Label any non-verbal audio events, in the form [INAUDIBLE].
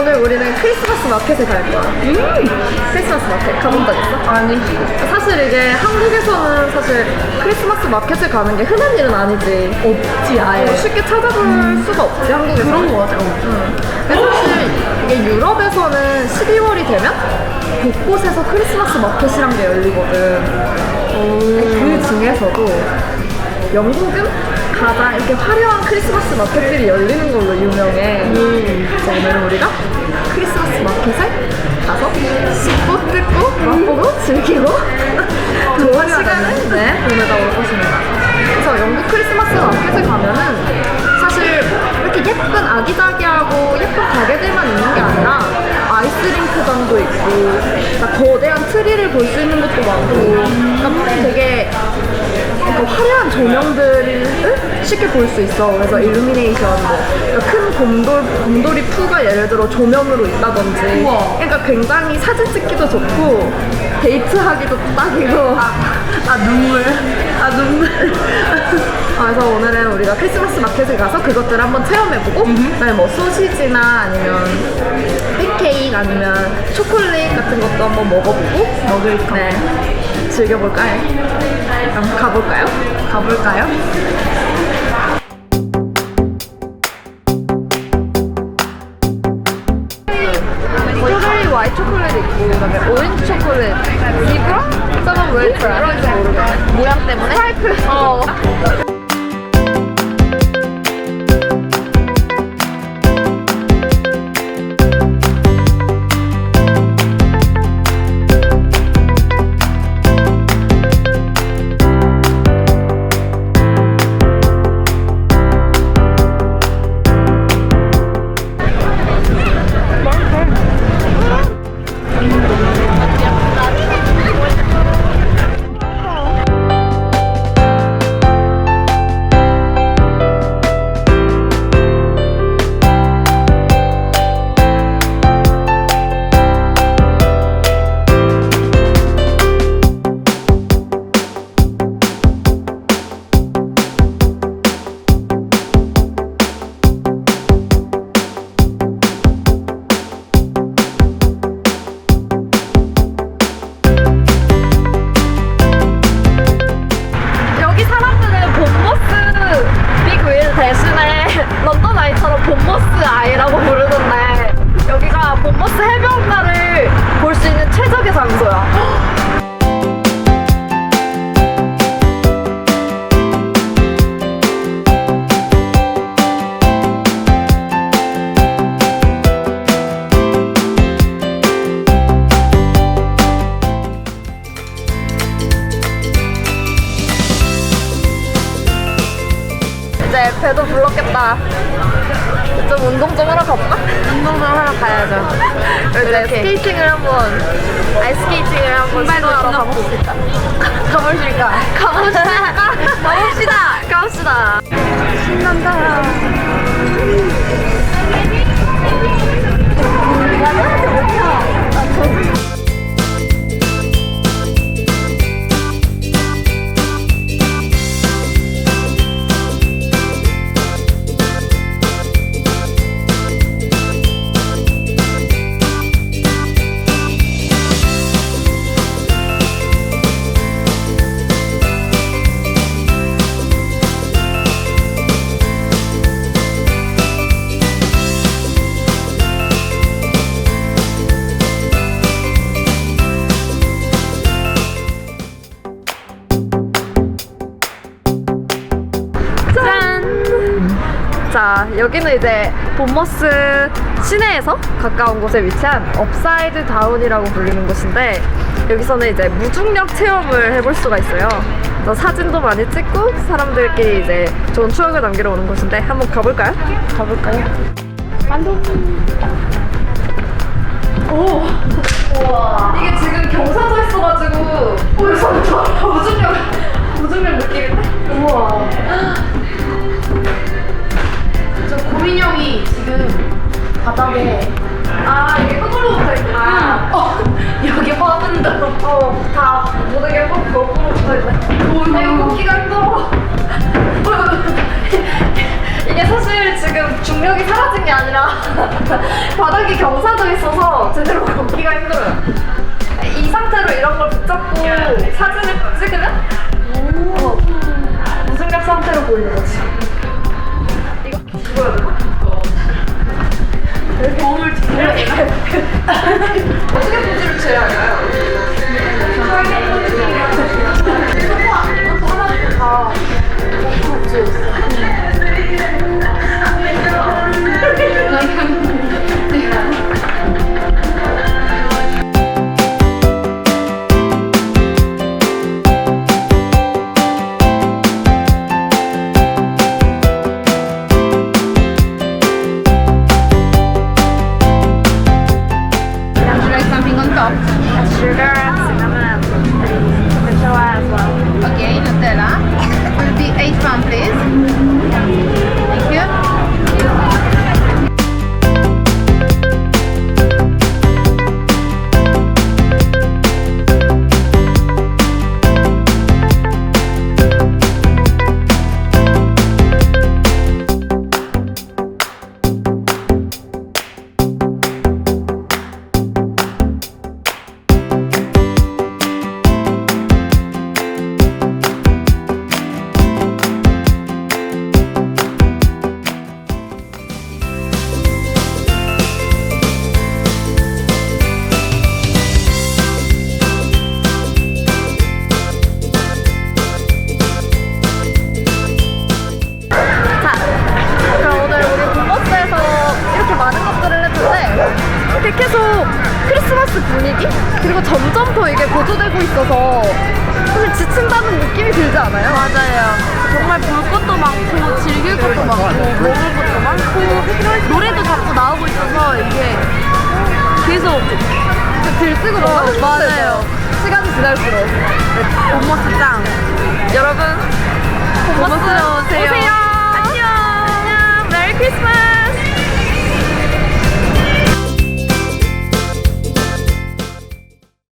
오늘 우리는 크리스마스 마켓에 갈 거야. 크리스마스 마켓 가본 적 있어? 아니. 사실 이게 한국에서는 사실 크리스마스 마켓을 가는 게 흔한 일은 아니지. 없지, 아예. 어, 쉽게 찾아볼 수가 없지 한국에서. 그런 거 같아. 어. 응. 근데 사실 이게 유럽에서는 12월이 되면 곳곳에서 크리스마스 마켓이란 게 열리거든. 그 중에서도 영국은 가장 이렇게 화려한 크리스마스 마켓들이 열리는 걸로 유명해. 그래서 오늘은 우리가 크리스마스 마켓에 가서 씹고 뜯고 맛보고 즐기고 좋은 시간을 네, 보내다 올 것입니다. 그래서 영국 크리스마스 마켓에 가면은 사실 이렇게 예쁜 아기자기하고 예쁜 가게들만 있는 게 아니라 아이스링크장도 있고 그러니까 거대한 트리를 볼 수 있는 것도 많고 그러니까 화려한 조명들을 쉽게 볼 수 있어. 그래서 일루미네이션, 뭐, 그러니까 큰 곰돌, 곰돌이 푸가 예를 들어 조명으로 있다든지. 그러니까 굉장히 사진 찍기도 좋고, 데이트하기도 딱이고. 아, 눈물. 아, 눈물. [LAUGHS] 아, 그래서 오늘은 우리가 크리스마스 마켓에 가서 그것들을 한번 체험해보고, 그다음에 뭐 소시지나 아니면 팬케이크 아니면 초콜릿 같은 것도 한번 먹어보고, 먹을 거. 네. 즐겨볼까요? 그럼 가볼까요? 가볼까요? 스트로베리 화이트 초콜릿 있고 그다음에 오렌지 초콜릿. 왜 이브라인지 모르겠네 모양 때문에? 스트라이프 어 [LAUGHS] 이제 배도 불렀겠다. 좀 운동 좀 하러 가볼까? 운동 좀 하러 가야죠. [LAUGHS] 이제. 스케이팅을 한번 아이스케이팅을 한번 시도하러 [LAUGHS] 가봅시다. 가보실까? 가봅시다. [LAUGHS] 가봅시다. 가봅시다. 신난다. 여기는 이제 본머스 시내에서 가까운 곳에 위치한 업사이드 다운이라고 불리는 곳인데 여기서는 이제 무중력 체험을 해볼 수가 있어요. 그래서 사진도 많이 찍고 사람들끼리 이제 좋은 추억을 남기러 오는 곳인데 한번 가볼까요? 가볼까요? 안동. 오. 바닥에 아 이게 거꾸로 붙어 있구나. 어 [LAUGHS] 여기 화분도 어, 다 모든 게 거- 거꾸로 붙어 있네. 아, 이거 걷기가 힘들어. 이게 사실 지금 중력이 사라진 게 아니라 [LAUGHS] 바닥에 경사도 있어서 제대로 걷기가 힘들어요. 이 상태로 이런 걸 붙잡고 사진을 찍으면 어, 무승력 상태로 보이는 거지. 이거 죽어야 되나? เ 그리고 점점 더 이게 고조되고 있어서 사실 지친다는 느낌이 들지 않아요? 맞아요. 정말 볼 것도 많고 즐길 것도 많고 먹을 것도 많고 노래도 자꾸 나오고 있어서 이게 계속 들뜨고 어, 먹는 맞아요. 시간이 지날수록 엄마스 짱. 여러분 봄모스 오세요. 오세요. 안녕. 안녕. 메리 크리스마스.